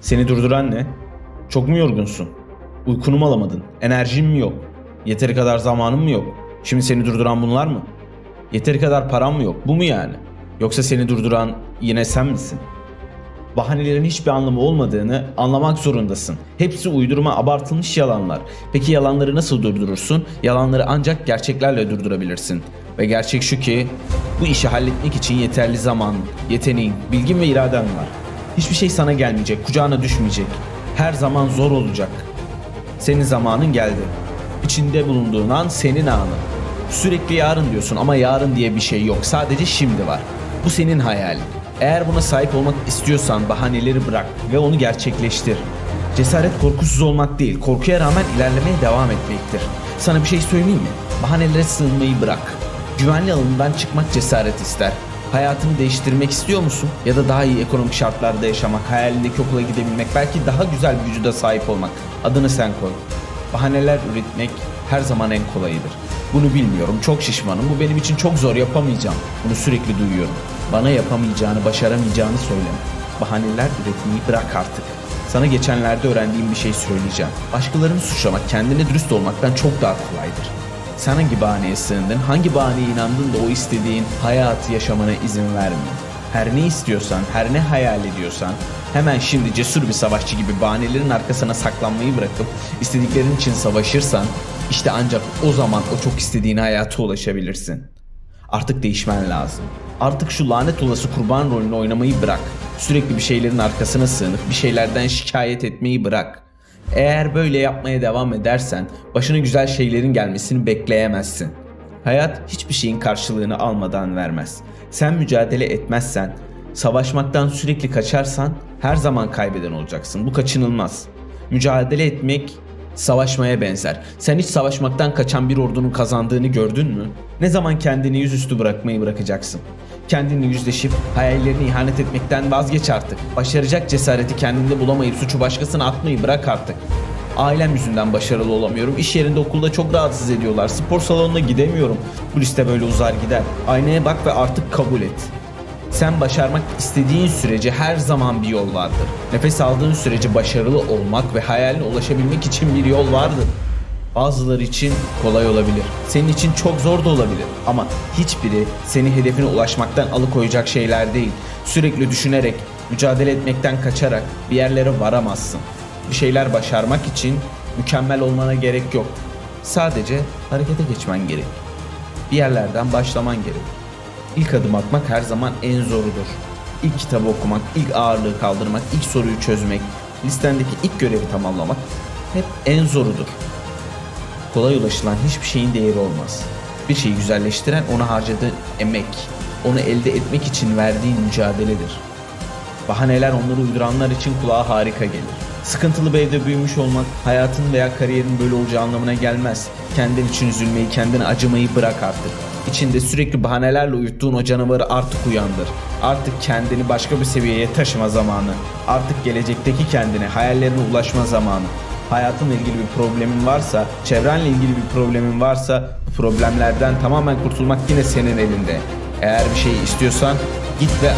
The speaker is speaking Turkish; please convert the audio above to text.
Seni durduran ne? Çok mu yorgunsun? Uykunu mu alamadın? Enerjin mi yok? Yeteri kadar zamanın mı yok? Şimdi seni durduran bunlar mı? Yeteri kadar paran mı yok? Bu mu yani? Yoksa seni durduran yine sen misin? Bahanelerin hiçbir anlamı olmadığını anlamak zorundasın. Hepsi uydurma, abartılmış yalanlar. Peki yalanları nasıl durdurursun? Yalanları ancak gerçeklerle durdurabilirsin. Ve gerçek şu ki bu işi halletmek için yeterli zaman, yeteneğin, bilgin ve iraden var. Hiçbir şey sana gelmeyecek, kucağına düşmeyecek. Her zaman zor olacak. Senin zamanın geldi. İçinde bulunduğun an senin anın. Sürekli yarın diyorsun ama yarın diye bir şey yok. Sadece şimdi var. Bu senin hayalin. Eğer buna sahip olmak istiyorsan bahaneleri bırak ve onu gerçekleştir. Cesaret korkusuz olmak değil, korkuya rağmen ilerlemeye devam etmektir. Sana bir şey söyleyeyim mi? Bahanelere sığınmayı bırak. Güvenli alanından çıkmak cesaret ister. Hayatını değiştirmek istiyor musun? Ya da daha iyi ekonomik şartlarda yaşamak, hayalindeki okula gidebilmek, belki daha güzel bir vücuda sahip olmak. Adını sen koy. Bahaneler üretmek her zaman en kolayıdır. Bunu bilmiyorum, çok şişmanım. Bu benim için çok zor, yapamayacağım. Bunu sürekli duyuyorum. Bana yapamayacağını, başaramayacağını söyleme. Bahaneler üretmeyi bırak artık. Sana geçenlerde öğrendiğim bir şey söyleyeceğim. Başkalarını suçlamak kendine dürüst olmaktan çok daha kolaydır. Sen hangi bahaneye sığındın, hangi bahaneye inandın da o istediğin hayatı yaşamana izin vermiyor. Her ne istiyorsan, her ne hayal ediyorsan hemen şimdi cesur bir savaşçı gibi bahanelerin arkasına saklanmayı bırakıp istediklerin için savaşırsan işte ancak o zaman o çok istediğin hayata ulaşabilirsin. Artık değişmen lazım. Artık şu lanet olası kurban rolünü oynamayı bırak. Sürekli bir şeylerin arkasına sığınıp bir şeylerden şikayet etmeyi bırak. Eğer böyle yapmaya devam edersen başına güzel şeylerin gelmesini bekleyemezsin. Hayat hiçbir şeyin karşılığını almadan vermez. Sen mücadele etmezsen, savaşmaktan sürekli kaçarsan her zaman kaybeden olacaksın. Bu kaçınılmaz. Mücadele etmek savaşmaya benzer. Sen hiç savaşmaktan kaçan bir ordunun kazandığını gördün mü? Ne zaman kendini yüzüstü bırakmayı bırakacaksın? Kendini yüzleşip hayallerine ihanet etmekten vazgeç artık. Başaracak cesareti kendinde bulamayıp suçu başkasına atmayı bırak artık. Ailem yüzünden başarılı olamıyorum. İş yerinde okulda çok rahatsız ediyorlar. Spor salonuna gidemiyorum. Bu liste böyle uzar gider. Aynaya bak ve artık kabul et. Sen başarmak istediğin sürece her zaman bir yol vardır. Nefes aldığın sürece başarılı olmak ve hayaline ulaşabilmek için bir yol vardır. Bazıları için kolay olabilir. Senin için çok zor da olabilir. Ama hiçbiri seni hedefine ulaşmaktan alıkoyacak şeyler değil. Sürekli düşünerek, mücadele etmekten kaçarak bir yerlere varamazsın. Bir şeyler başarmak için mükemmel olmana gerek yok. Sadece harekete geçmen gerek. Bir yerlerden başlaman gerek. İlk adım atmak her zaman en zorudur. İlk kitabı okumak, ilk ağırlığı kaldırmak, ilk soruyu çözmek, listendeki ilk görevi tamamlamak hep en zorudur. Kolay ulaşılan hiçbir şeyin değeri olmaz. Bir şeyi güzelleştiren ona harcadığın emek, onu elde etmek için verdiğin mücadeledir. Bahaneler onları uyduranlar için kulağa harika gelir. Sıkıntılı bir evde büyümüş olmak, hayatın veya kariyerin böyle olacağı anlamına gelmez. Kendin için üzülmeyi, kendine acımayı bırak artık. İçinde sürekli bahanelerle uyuttuğun o canavarı artık uyandır. Artık kendini başka bir seviyeye taşıma zamanı. Artık gelecekteki kendine, hayallerine ulaşma zamanı. Hayatınla ilgili bir problemin varsa, çevrenle ilgili bir problemin varsa bu problemlerden tamamen kurtulmak yine senin elinde. Eğer bir şey istiyorsan git ve